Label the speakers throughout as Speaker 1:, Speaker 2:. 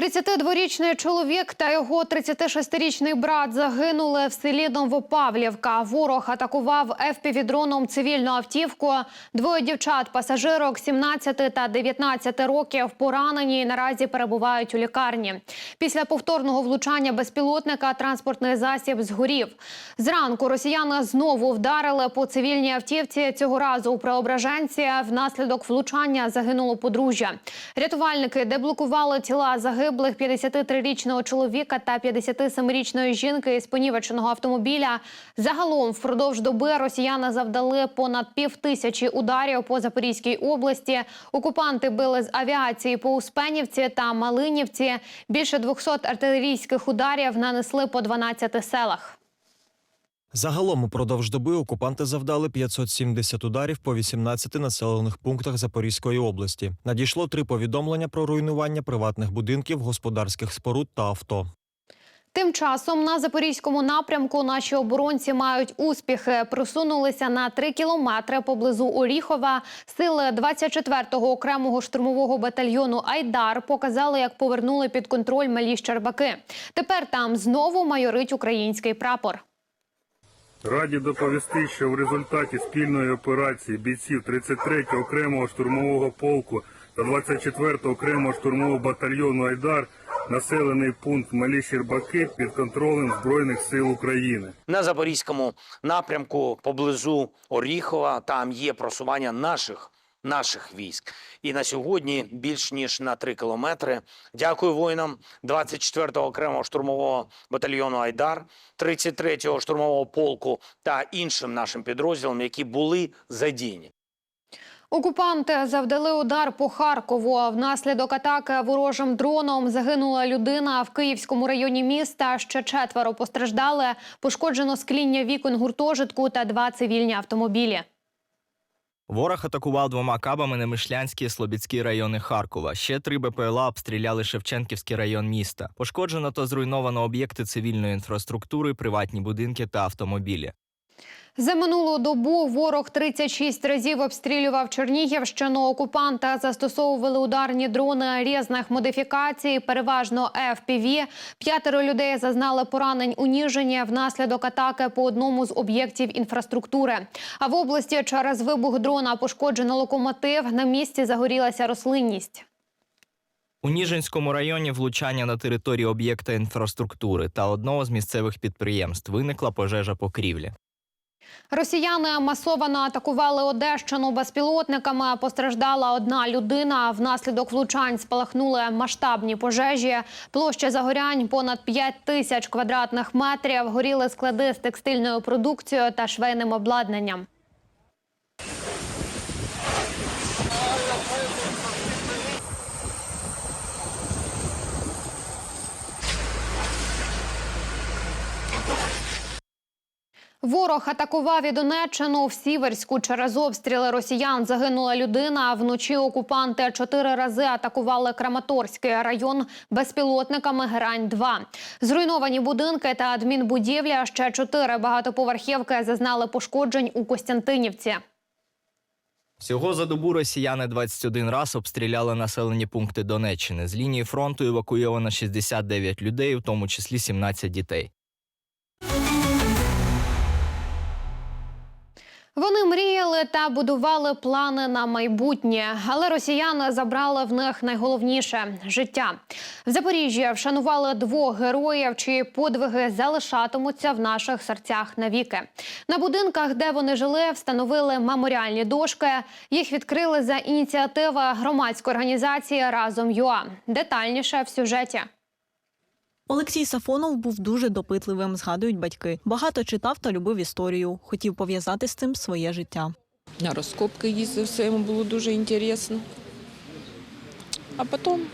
Speaker 1: 32-річний чоловік та його 36-річний брат загинули в селі Новопавлівка. Ворог атакував ФПВ-дроном цивільну автівку. Двоє дівчат-пасажирок 17 та 19 років поранені і наразі перебувають у лікарні. Після повторного влучання безпілотника транспортний засіб згорів. Зранку росіяни знову вдарили по цивільній автівці. Цього разу у Преображенці внаслідок влучання загинуло подружжя. Рятувальники деблокували тіла загиблих 53-річного чоловіка та 57-річної жінки із понівеченого автомобіля. Загалом впродовж доби росіяни завдали понад пів тисячі ударів по Запорізькій області. Окупанти били з авіації по Успенівці та Малинівці. Більше 200 артилерійських ударів нанесли по 12 селах.
Speaker 2: Загалом упродовж доби окупанти завдали 570 ударів по 18 населених пунктах Запорізької області. Надійшло три повідомлення про руйнування приватних будинків, господарських споруд та авто.
Speaker 1: Тим часом на запорізькому напрямку наші оборонці мають успіхи. Просунулися на 3 кілометри поблизу Оріхова. Сили 24-го окремого штурмового батальйону Айдар показали, як повернули під контроль малі Щербаки. Тепер там знову майорить український прапор.
Speaker 3: Раді доповісти, що в результаті спільної операції бійців 33-го окремого штурмового полку та 24-го окремого штурмового батальйону Айдар населений пункт Малі Щербаки під контролем Збройних сил України.
Speaker 4: на запорізькому напрямку поблизу Оріхова. Там є просування наших. Наших військ і на сьогодні більш ніж на 3 кілометри. Дякую воїнам 24-го окремого штурмового батальйону Айдар, 33-го штурмового полку та іншим нашим підрозділам, які були задіяні.
Speaker 1: Окупанти завдали удар по Харкову. Внаслідок атаки ворожим дроном загинула людина в Київському районі міста. Ще четверо постраждали. Пошкоджено скління вікон гуртожитку та два цивільні автомобілі.
Speaker 5: Ворог атакував двома кабами Немишлянський і Слобідський райони Харкова. Ще три БПЛА обстріляли Шевченківський район міста. Пошкоджено та зруйновано об'єкти цивільної інфраструктури, приватні будинки та автомобілі.
Speaker 1: За минулу добу ворог 36 разів обстрілював Чернігівщину. Окупанти застосовували ударні дрони різних модифікацій, переважно FPV. П'ятеро людей зазнали поранень у Ніжині внаслідок атаки по одному з об'єктів інфраструктури. А в області через вибух дрона пошкоджено локомотив. На місці загорілася рослинність.
Speaker 5: У Ніжинському районі влучання на території об'єкта інфраструктури та одного з місцевих підприємств виникла пожежа покрівлі.
Speaker 1: Росіяни масово атакували Одещину безпілотниками. Постраждала одна людина. Внаслідок влучань спалахнули масштабні пожежі. Площа загорянь понад 5 тисяч квадратних метрів. Горіли склади з текстильною продукцією та швейним обладнанням. Ворог атакував і Донеччину в Сіверську. Через обстріли росіян загинула людина. Вночі окупанти чотири рази атакували Краматорський район безпілотниками Герань-2. Зруйновані будинки та адмінбудівля. Ще чотири багатоповерхівки зазнали пошкоджень у Костянтинівці.
Speaker 5: Всього за добу росіяни 21 раз обстріляли населені пункти Донеччини. З лінії фронту евакуйовано 69 людей, у тому числі 17 дітей.
Speaker 1: Вони мріяли та будували плани на майбутнє, але росіяни забрали в них найголовніше життя. В Запоріжжі вшанували двох героїв, чиї подвиги залишатимуться в наших серцях навіки. На будинках, де вони жили, встановили меморіальні дошки. Їх відкрили за ініціативи громадської організації Разом ЮА. Детальніше в сюжеті.
Speaker 6: Олексій Сафонов був дуже допитливим, згадують батьки. Багато читав та любив історію. Хотів пов'язати з цим своє життя.
Speaker 7: На розкопки їздив, все йому було дуже інтересно. А потім,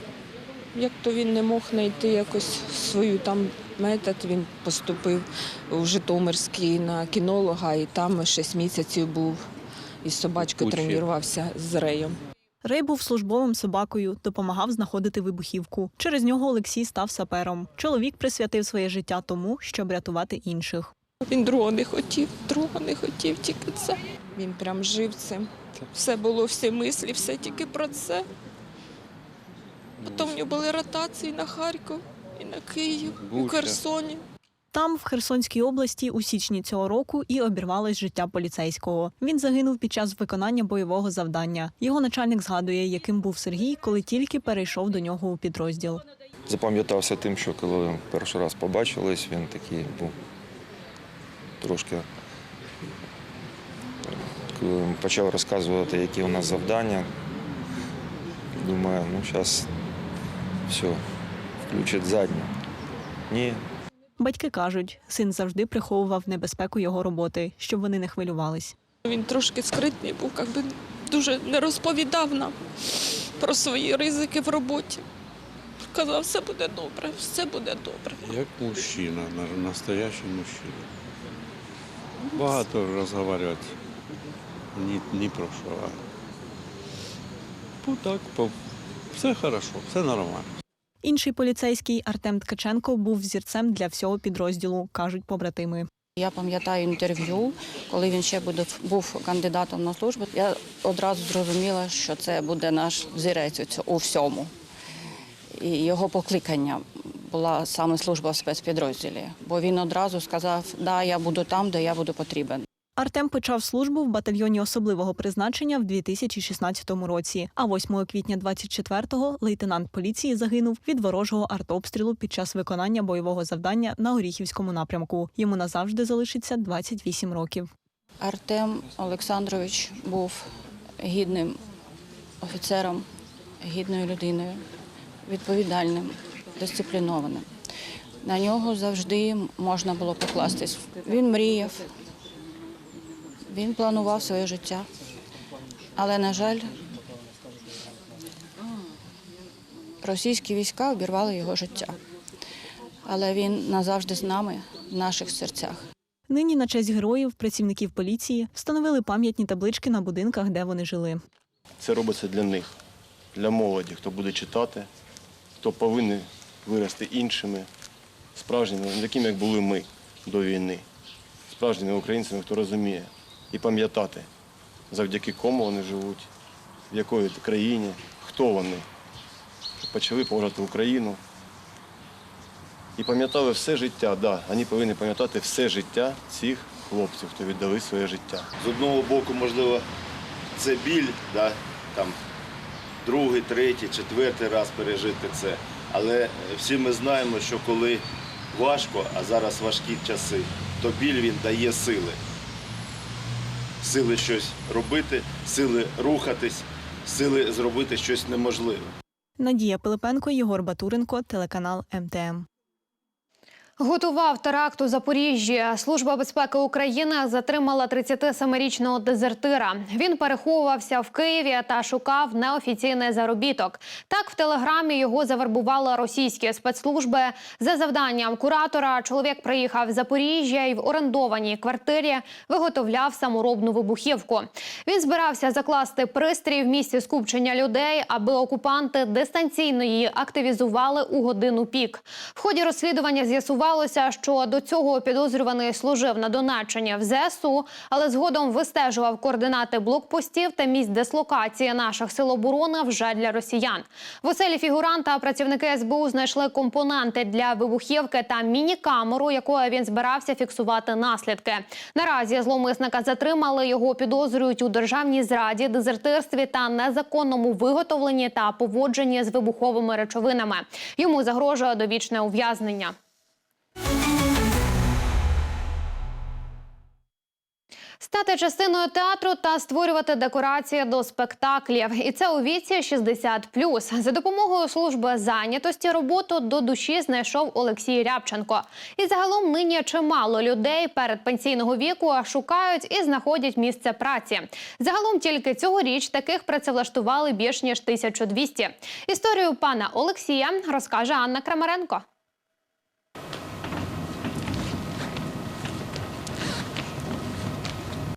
Speaker 7: як то він не мог знайти якось свою там метод, він поступив у Житомирський на кінолога, і там 6 місяців був. І собачкою тренувався з Реєм.
Speaker 6: Рей був службовим собакою, допомагав знаходити вибухівку. Через нього Олексій став сапером. Чоловік присвятив своє життя тому, щоб рятувати інших.
Speaker 7: Він другого не хотів, другого не хотів, тільки це. Він прям жив цим. Все було, всі мислі, все тільки про це. Потім в нього були ротації на Харків і на Київ, у. Херсоні.
Speaker 6: Там, в Херсонській області, у січні цього року і обірвалось життя поліцейського. Він загинув під час виконання бойового завдання. Його начальник згадує, яким був Сергій, коли тільки перейшов до нього у підрозділ.
Speaker 8: Запам'ятався тим, що коли перший раз побачились, він такий був трошки. Почав розказувати, які у нас завдання, думаю, ну зараз все, включить задню. Ні,
Speaker 6: Батьки кажуть, син завжди приховував небезпеку його роботи, щоб вони не хвилювались.
Speaker 7: Він трошки скритний був, якби дуже не розповідав нам про свої ризики в роботі. Казав, все буде добре, все буде добре.
Speaker 9: Як мужчина, настоящий мужчина. Багато розмовляти ні, ні про що. Ну так, все хорошо, все нормально.
Speaker 6: Інший поліцейський Артем Ткаченко був взірцем для всього підрозділу, кажуть побратими.
Speaker 10: Я пам'ятаю інтерв'ю, коли він ще був кандидатом на службу. Я одразу зрозуміла, що це буде наш взірець у у всьому. І його покликання була саме служба в спецпідрозділі, бо він одразу сказав, да, я буду там, де я буду потрібен.
Speaker 6: Артем почав службу в батальйоні особливого призначення в 2016 році. А 8 квітня 24-го лейтенант поліції загинув від ворожого артобстрілу під час виконання бойового завдання на Оріхівському напрямку. Йому назавжди залишиться 28 років.
Speaker 10: Артем Олександрович був гідним офіцером, гідною людиною, відповідальним, дисциплінованим. На нього завжди можна було покластись. Він мріяв, він планував своє життя. Але, на жаль, російські війська обірвали його життя. Але він назавжди з нами, в наших серцях.
Speaker 6: Нині на честь героїв, працівників поліції, встановили пам'ятні таблички на будинках, де вони жили.
Speaker 11: Це робиться для них, для молоді, хто буде читати, хто повинен вирости іншими, справжніми, не такими, як були ми до війни, справжніми українцями, хто розуміє, і пам'ятати, завдяки кому вони живуть, в якої країні, хто вони. Почали поважати Україну. І пам'ятали все життя, да, вони повинні пам'ятати все життя цих хлопців, хто віддали своє життя.
Speaker 12: З одного боку, можливо, це біль, да, там, другий, третій, четвертий раз пережити це. Але всі ми знаємо, що коли важко, а зараз важкі часи, то біль він дає сили. Сили щось робити, сили рухатись, сили зробити щось неможливе.
Speaker 6: Надія Пилипенко, Єгор Батуренко, телеканал МТМ.
Speaker 1: Готував теракт у Запоріжжі. Служба безпеки України затримала 37-річного дезертира. Він переховувався в Києві та шукав неофіційний заробіток. Так в телеграмі його завербували російські спецслужби. За завданням куратора чоловік приїхав в Запоріжжя і в орендованій квартирі виготовляв саморобну вибухівку. Він збирався закласти пристрій в місці скупчення людей, аби окупанти дистанційно її активізували у годину пік. В ході розслідування з'ясувалося, що до цього підозрюваний служив на Донеччині в ЗСУ, але згодом вистежував координати блокпостів та місць дислокації наших сил оборони вже для росіян. В оселі фігуранта працівники СБУ знайшли компоненти для вибухівки та міні-камеру, якою він збирався фіксувати наслідки. Наразі зловмисника затримали. Його підозрюють у державній зраді, дезертирстві та незаконному виготовленні та поводженні з вибуховими речовинами. Йому загрожує довічне ув'язнення. Стати частиною театру та створювати декорації до спектаклів, і це у віці 60+. За допомогою служби зайнятості роботу до душі знайшов Олексій Рябченко. І загалом нині чимало людей перед пенсійного віку шукають і знаходять місце праці. Загалом тільки цьогоріч таких працевлаштували більш ніж 1200. Історію пана Олексія розкаже Анна Крамаренко.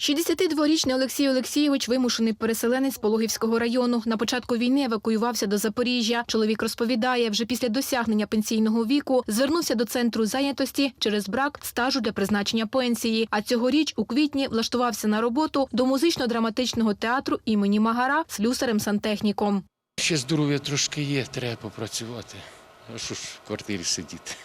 Speaker 13: 62-річний Олексій Олексійович вимушений переселенець Пологівського району. На початку війни евакуювався до Запоріжжя. Чоловік розповідає, вже після досягнення пенсійного віку звернувся до центру зайнятості через брак стажу для призначення пенсії. А цьогоріч у квітні влаштувався на роботу до музично-драматичного театру імені Магара слюсарем-сантехніком.
Speaker 9: Ще здоров'я трошки є, треба попрацювати. А що ж в квартирі сидіти?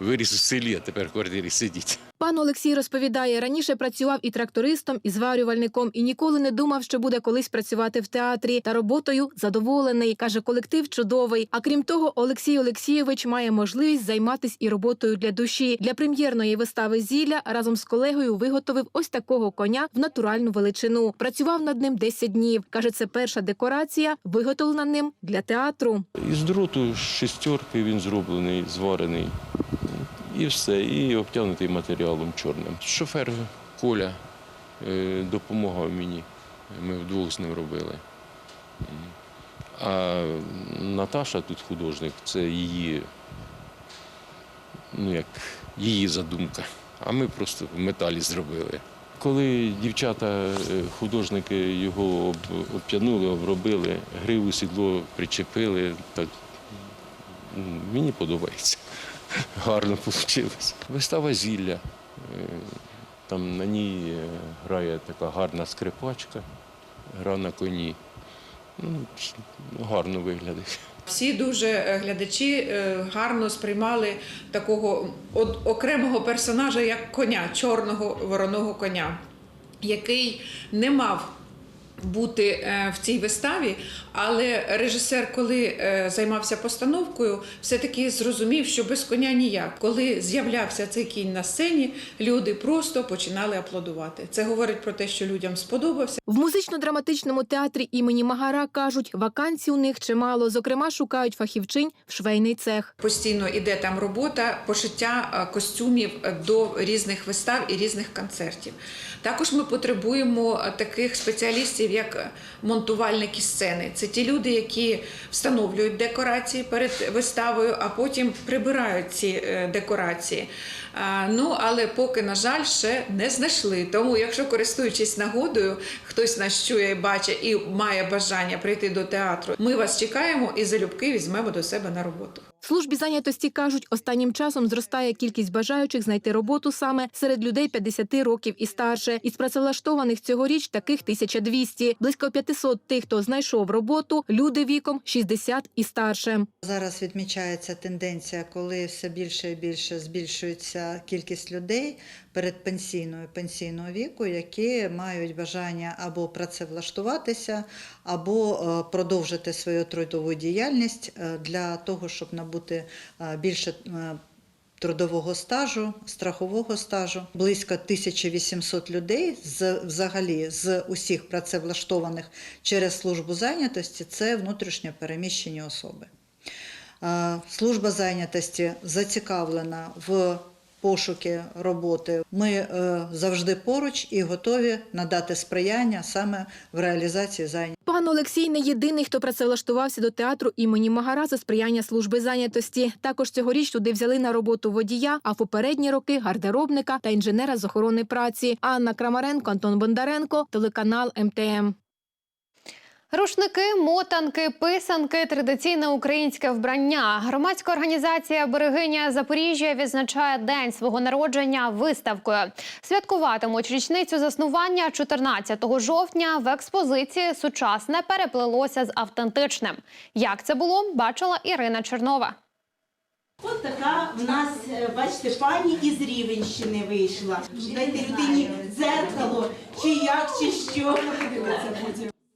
Speaker 9: Виріс у селі, а тепер в квартирі сидіти.
Speaker 13: Пан Олексій розповідає, раніше працював і трактористом, і зварювальником, і ніколи не думав, що буде колись працювати в театрі. Та роботою задоволений. Каже, колектив чудовий. А крім того, Олексій Олексійович має можливість займатися і роботою для душі. Для прем'єрної вистави зілля разом з колегою виготовив ось такого коня в натуральну величину. Працював над ним 10 днів. Каже, це перша декорація, виготовлена ним для театру.
Speaker 9: Із дроту шестерки він зроблений, зварений. І все, і обтягнутий матеріалом чорним. Шофер Коля е, допомагав мені. Ми вдвох з ним робили. А Наташа тут художник, це її, ну як її задумка. А ми просто в металі зробили. Коли дівчата, е, художники його об- обтянули, обробили, гриву сідло причепили, так мені подобається. Гарно вийшло. Вистава зілля. Е, Там на ній е, грає така гарна скрипачка, гра на коні. Ну, гарно виглядає.
Speaker 14: Всі дуже е, глядачі гарно сприймали такого окремого персонажа, як коня, чорного вороного коня, який не мав бути е, в цій виставі, але режисер, коли е, займався постановкою, все-таки зрозумів, що без коня ніяк. Коли з'являвся цей кінь на сцені, люди просто починали аплодувати. Це говорить про те, що людям сподобався.
Speaker 13: В музично-драматичному театрі імені Магара кажуть, вакансій у них чимало. Зокрема, шукають фахівчинь в швейний цех.
Speaker 14: Постійно іде там робота пошиття е, костюмів до різних вистав і різних концертів. Також ми потребуємо таких спеціалістів, як е, монтувальники сцени. Це ті люди, які встановлюють декорації перед виставою, а потім прибирають ці е, декорації. А, Ну, але поки, на жаль, ще не знайшли. Тому, якщо користуючись нагодою, хтось нас чує і бачить і має бажання прийти до театру, ми вас чекаємо і залюбки візьмемо до себе на роботу.
Speaker 13: Службі зайнятості кажуть, останнім часом зростає кількість бажаючих знайти роботу саме серед людей 50 років і старше. Із працевлаштованих цьогоріч таких 1200. Близько 500 тих, хто знайшов роботу, люди віком 60 і старше.
Speaker 15: Зараз відмічається тенденція, коли все більше і більше збільшується кількість людей передпенсійного і пенсійного віку, які мають бажання або працевлаштуватися, або е, продовжити свою трудову діяльність е, для того, щоб набути е, більше. Трудового стажу, страхового стажу близько 1800 людей з взагалі з усіх працевлаштованих через службу зайнятості це внутрішньо переміщені особи. Служба зайнятості зацікавлена в пошуки роботи. Ми е, завжди поруч і готові надати сприяння саме в реалізації зайнятості.
Speaker 13: Пан Олексій не єдиний, хто працевлаштувався до театру імені Магара за сприяння служби зайнятості. Також цьогоріч туди взяли на роботу водія, а в попередні роки гардеробника та інженера з охорони праці. Анна Крамаренко, Антон Бондаренко, телеканал МТМ.
Speaker 1: Рушники, мотанки, писанки, традиційне українське вбрання. Громадська організація Берегиня Запоріжжя відзначає день свого народження виставкою. Святкуватимуть річницю заснування 14 жовтня. В експозиції сучасне переплелося з автентичним. Як це було, бачила Ірина Чернова.
Speaker 16: От така в нас, е, бачите, пані із Рівенщини вийшла. Дайте людині дзеркало, чи як, чи що.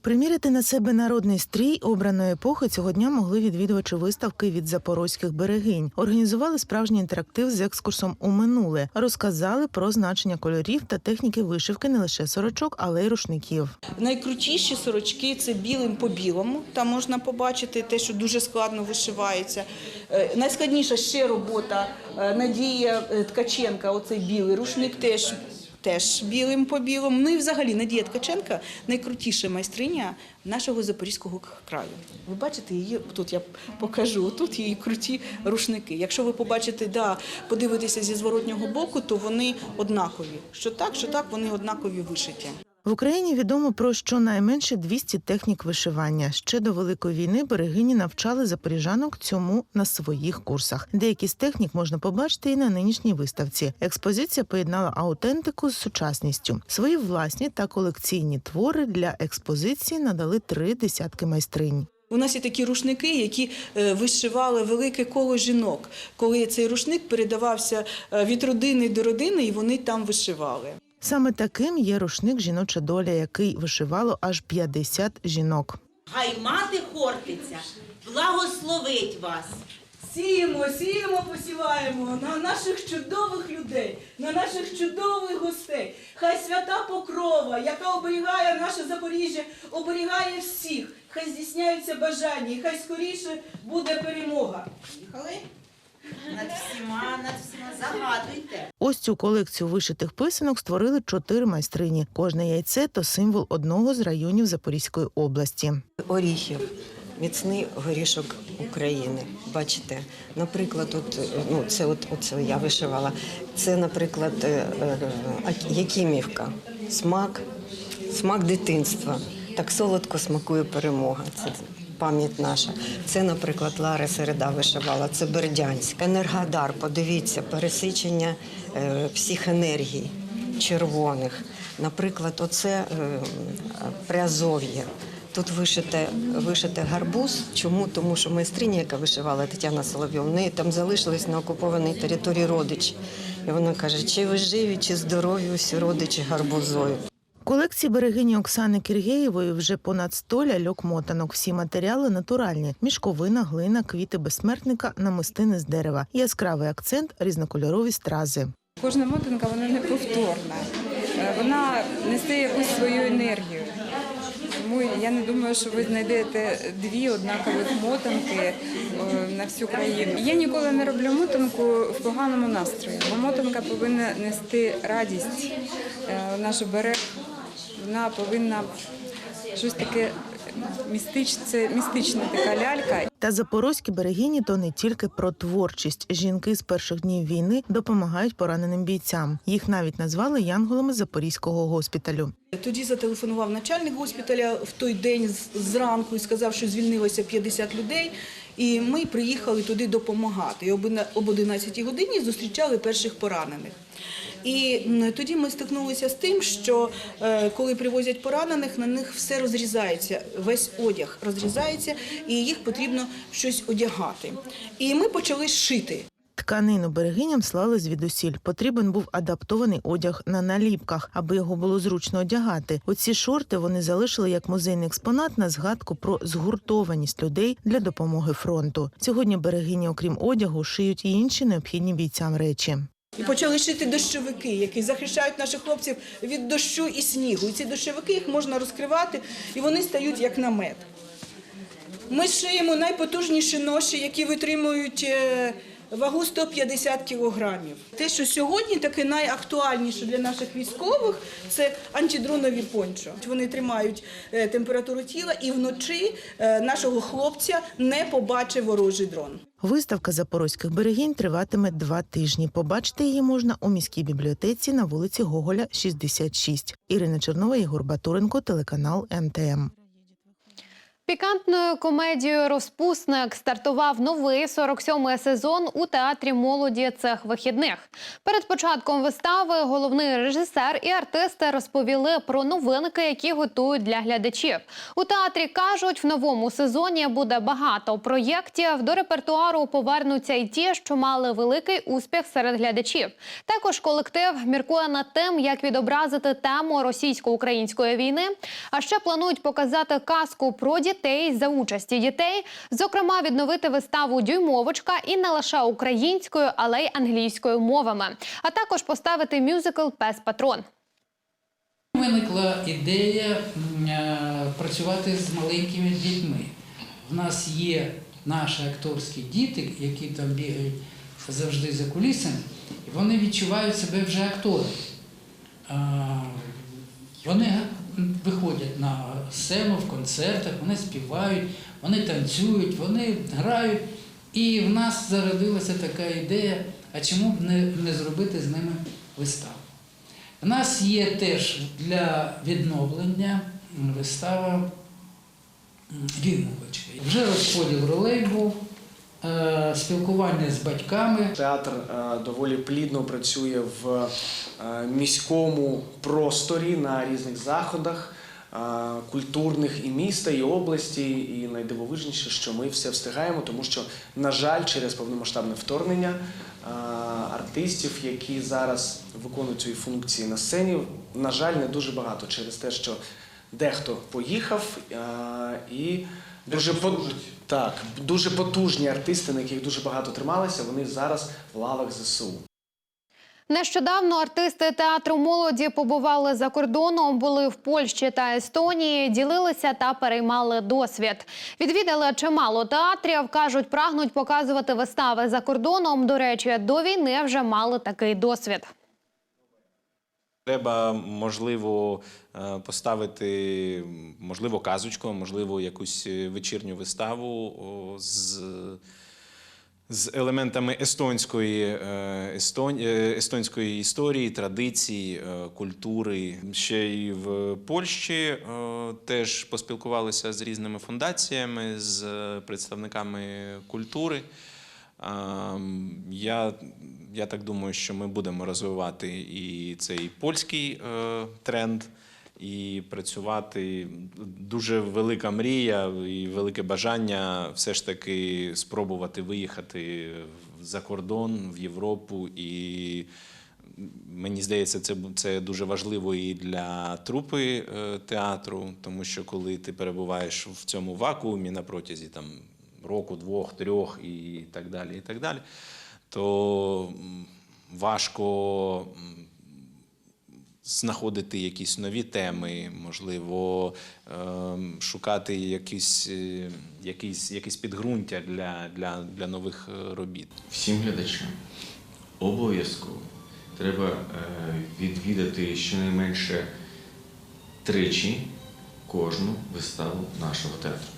Speaker 17: Приміряти на себе народний стрій обраної епохи цього дня могли відвідувачі виставки від запорозьких берегинь. Організували справжній інтерактив з екскурсом у минуле. Розказали про значення кольорів та техніки вишивки не лише сорочок, але й рушників.
Speaker 18: Найкрутіші сорочки це білим по білому. Там можна побачити те, що дуже складно вишивається. Е, Найскладніша ще робота е, Надія е, Ткаченка. Оцей білий рушник теж теж білим по білому. Ну і взагалі Надія Ткаченка найкрутіша майстриня нашого Запорізького краю. Ви бачите її тут я покажу. Тут її круті рушники. Якщо ви побачите, да, подивитеся зі зворотнього боку, то вони однакові. Що так, що так, вони однакові вишиті.
Speaker 17: В Україні відомо про щонайменше 200 технік вишивання. Ще до великої війни берегині навчали запоріжанок цьому на своїх курсах. Деякі з технік можна побачити і на нинішній виставці. Експозиція поєднала аутентику з сучасністю. Свої власні та колекційні твори для експозиції надали три десятки майстринь.
Speaker 18: У нас є такі рушники, які е, вишивали велике коло жінок, коли цей рушник передавався е, від родини до родини, і вони там вишивали.
Speaker 17: Саме таким є рушник жіноча доля, який вишивало аж 50 жінок.
Speaker 16: Хай мати Хортиця благословить вас.
Speaker 18: Сіємо, сіємо, посіваємо на наших чудових людей, на наших чудових гостей. Хай свята покрова, яка оберігає наше Запоріжжя, оберігає всіх. Хай здійсняються бажання, і хай скоріше буде перемога. Їхали?
Speaker 16: Над всіма, над всіма загадуйте.
Speaker 17: Ось цю колекцію вишитих писанок створили чотири майстрині. Кожне яйце то символ одного з районів Запорізької області.
Speaker 19: Оріхів, міцний горішок України. Бачите, наприклад, от, ну, це от, оце я вишивала. Це, наприклад, е, е, Якимівка, смак, смак дитинства. Так солодко смакує перемога. Це пам'ять наша. Це, наприклад, Лара Середа вишивала, це Бердянськ. Енергодар, подивіться, пересичення е, всіх енергій червоних. Наприклад, оце е, Приазов'я. Тут вишите, вишите гарбуз. Чому? Тому що майстриня, яка вишивала Тетяна Соловйов, в неї там залишились на окупованій території родичі. І вона каже, чи ви живі, чи здорові усі родичі гарбузою.
Speaker 17: Колекції берегині Оксани Кіргєєвої вже понад 100 ляльок-мотанок. Всі матеріали натуральні: мішковина, глина, квіти безсмертника, намистини з дерева. Яскравий акцент різнокольорові стрази.
Speaker 20: Кожна мотанка вона неповторна. Е, Вона несе якусь свою енергію. Тому я не думаю, що ви знайдете дві однакових мотанки е, на всю країну. Я ніколи не роблю мотанку в поганому настрої, бо мотанка повинна нести радість. Е, Наш берег вона повинна щось таке містичне, це містична така лялька.
Speaker 17: Та запорозькі берегині то не тільки про творчість. Жінки з перших днів війни допомагають пораненим бійцям. Їх навіть назвали янголами запорізького госпіталю.
Speaker 18: Тоді зателефонував начальник госпіталя в той день зранку і сказав, що звільнилося 50 людей. І ми приїхали туди допомагати. І об 11 годині зустрічали перших поранених. І тоді ми стикнулися з тим, що е, коли привозять поранених, на них все розрізається, весь одяг розрізається, і їх потрібно щось одягати. І ми почали шити.
Speaker 17: Тканину берегиням слали звідусіль. Потрібен був адаптований одяг на наліпках, аби його було зручно одягати. Оці шорти вони залишили як музейний експонат на згадку про згуртованість людей для допомоги фронту. Сьогодні берегині, окрім одягу, шиють і інші необхідні бійцям речі.
Speaker 18: І почали шити дощовики, які захищають наших хлопців від дощу і снігу. І ці дощовики їх можна розкривати, і вони стають як намет. Ми шиємо найпотужніші ноші, які витримують е, вагу 150 кілограмів. Те, що сьогодні таке найактуальніше для наших військових, це антидронові пончо. Вони тримають е, температуру тіла, і вночі е, нашого хлопця не побачить ворожий дрон.
Speaker 17: Виставка запорозьких берегінь триватиме два тижні. Побачити її можна у міській бібліотеці на вулиці Гоголя, 66. Ірина Чернова, Єгор Батуренко, телеканал МТМ.
Speaker 1: Пікантною комедією Розпусник стартував новий 47-й сезон у театрі молоді цих вихідних. Перед початком вистави головний режисер і артисти розповіли про новинки, які готують для глядачів. У театрі кажуть, в новому сезоні буде багато проєктів. До репертуару повернуться й ті, що мали великий успіх серед глядачів. Також колектив міркує над тим, як відобразити тему російсько-української війни. А ще планують показати казку про дітей за участі дітей, зокрема відновити виставу Дюймовочка і не лише українською, але й англійською мовами, а також поставити мюзикл Пес Патрон.
Speaker 21: Виникла ідея е, працювати з маленькими дітьми. У нас є наші акторські діти, які там бігають завжди за кулісами, і вони відчувають себе вже акторами. вони виходять на сцену в концертах, вони співають, вони танцюють, вони грають. І в нас зародилася така ідея, а чому б не, не зробити з ними виставу? У нас є теж для відновлення вистава «Дюймовочка». Вже розподіл ролей був, спілкування з батьками.
Speaker 22: Театр е, доволі плідно працює в е, міському просторі на різних заходах е, культурних і міста, і області. І найдивовижніше, що ми все встигаємо, тому що, на жаль, через повномасштабне вторгнення е, артистів, які зараз виконують свої функції на сцені, на жаль, не дуже багато через те, що дехто поїхав е, і дуже по... так, дуже потужні артисти, на яких дуже багато трималися, вони зараз в лавах ЗСУ.
Speaker 1: Нещодавно артисти театру молоді побували за кордоном, були в Польщі та Естонії, ділилися та переймали досвід. Відвідали чимало театрів. кажуть, прагнуть показувати вистави за кордоном. До речі, до війни вже мали такий досвід.
Speaker 23: Треба, можливо, е, поставити, можливо, казочку, можливо, якусь е, вечірню виставу з, з елементами естонської, е, естон, естонської історії, традицій, культури. Ще і в Польщі теж поспілкувалися з різними фундаціями, з представниками культури. Я, я так думаю, що ми будемо розвивати і цей польський е, тренд, і працювати. Дуже велика мрія і велике бажання все ж таки спробувати виїхати за кордон в Європу. І мені здається, це, це дуже важливо і для трупи е, театру, тому що коли ти перебуваєш в цьому вакуумі на протязі там року, двох, трьох і так далі, і так далі, то важко знаходити якісь нові теми, можливо, ем, шукати якісь, е, якісь, якісь підґрунтя для, для, для нових е, робіт.
Speaker 24: Всім глядачам обов'язково треба е, відвідати щонайменше тричі кожну виставу нашого театру.